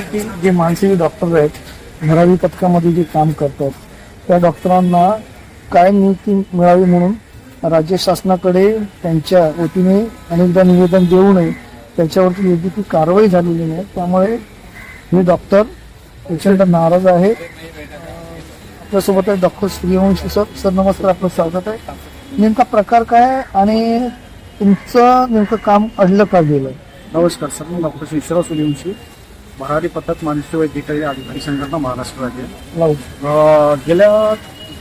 की जे मानसिक डॉक्टर आहेत घरावी पथकामध्ये जे काम करतात त्या डॉक्टरांना काय नियुक्ती मिळावी म्हणून राज्य शासनाकडे त्यांच्या वतीने अनेकदा निवेदन देऊ नये त्याच्यावरती योग्य ती कारवाई झालेली नाही. त्यामुळे हे डॉक्टर पेशंट नाराज आहे. आपल्यासोबत आहे डॉक्टर सूर्यवंशी सर. सर नमस्कार. आपलं स्वागत आहे. नेमका प्रकार काय आणि तुमचं नेमकं काम अडलं का गेलं? नमस्कार सर. मी डॉक्टर शिवराव सूर्यवंशी भरारी पथक मानसी वैद्यकीय अधिकारी संघटना महाराष्ट्र राज्य. गेल्या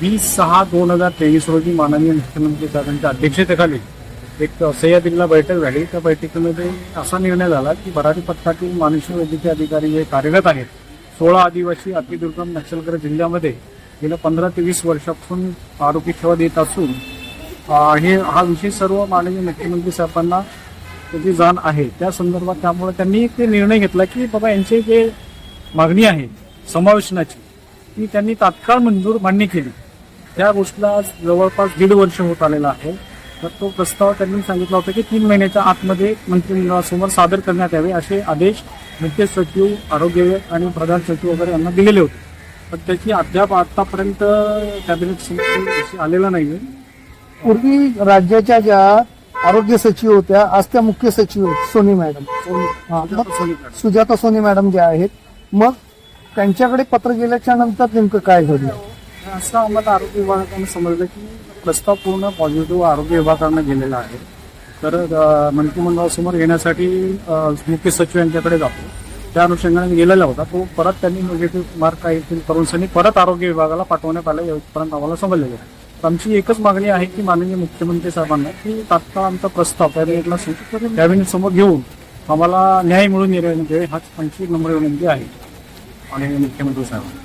वीस सहा दोन हजार तेवीस रोजी माननीय मुख्यमंत्री साहेबांच्या अध्यक्षतेखाली एक सह्याद्रीला बैठक झाली. त्या बैठकीमध्ये असा निर्णय झाला की भरारी पथकातील मानसी वैद्यकीय अधिकारी जे कार्यरत आहेत सोळा आदिवासी अतिदुर्गम नक्षलग्रस्त जिल्ह्यामध्ये गेल्या पंधरा ते वीस वर्षापासून आरोग्य सेवा देत असून हे हा विषय सर्व माननीय मुख्यमंत्री साहेबांना त्याची जाण आहे. त्या संदर्भात त्यामुळे त्यांनी ते निर्णय घेतला की बाबा यांची जे मागणी आहे समावेशनाची ती त्यांनी तात्काळ मंजूर मान्य केली. त्या गोष्टीला आज जवळपास दीड वर्ष होत आलेला आहे. तर तो प्रस्ताव त्यांनी सांगितला होता की तीन महिन्याच्या आतमध्ये मंत्रिमंडळासमोर सादर करण्यात यावे असे आदेश मुख्य सचिव आरोग्य आणि प्रधान सचिव वगैरे यांना दिलेले होते. पण त्याची अद्याप आतापर्यंत कॅबिनेट समिती आलेला नाहीये. पूर्वी राज्याच्या ज्या आरोग्य सचिव होत्या आज त्या मुख्य सचिव आहेत सोनी मॅडम. हा. सुजाता सोनी मॅडम. ज्या आहेत मग त्यांच्याकडे पत्र गेल्याच्यानंतर नेमकं काय घडलं? असं आम्हाला आरोग्य विभागाकडून समजलं की प्रस्ताव पूर्ण पॉझिटिव्ह आरोग्य विभागाकडनं गेलेला आहे. तर मंत्रिमंडळासमोर येण्यासाठी मुख्य सचिव यांच्याकडे जातो. त्या अनुषंगाने गेलेला होता. तो परत त्यांनी निगेटिव्ह मार्क काही करून परत आरोग्य विभागाला पाठवण्यात आलं एवढपर्यंत आम्हाला समजलेलं आहे. आमची एकच मागणी आहे की माननीय मुख्यमंत्री साहेबांना की तात्काळ आमचा प्रस्ताव कॅबिनेटला कॅबिनेट समोर घेऊन आम्हाला न्याय मिळून निर्णय द्यावे हाच आमची नम्र विनंती आहे. आणि मुख्यमंत्री साहेबांना.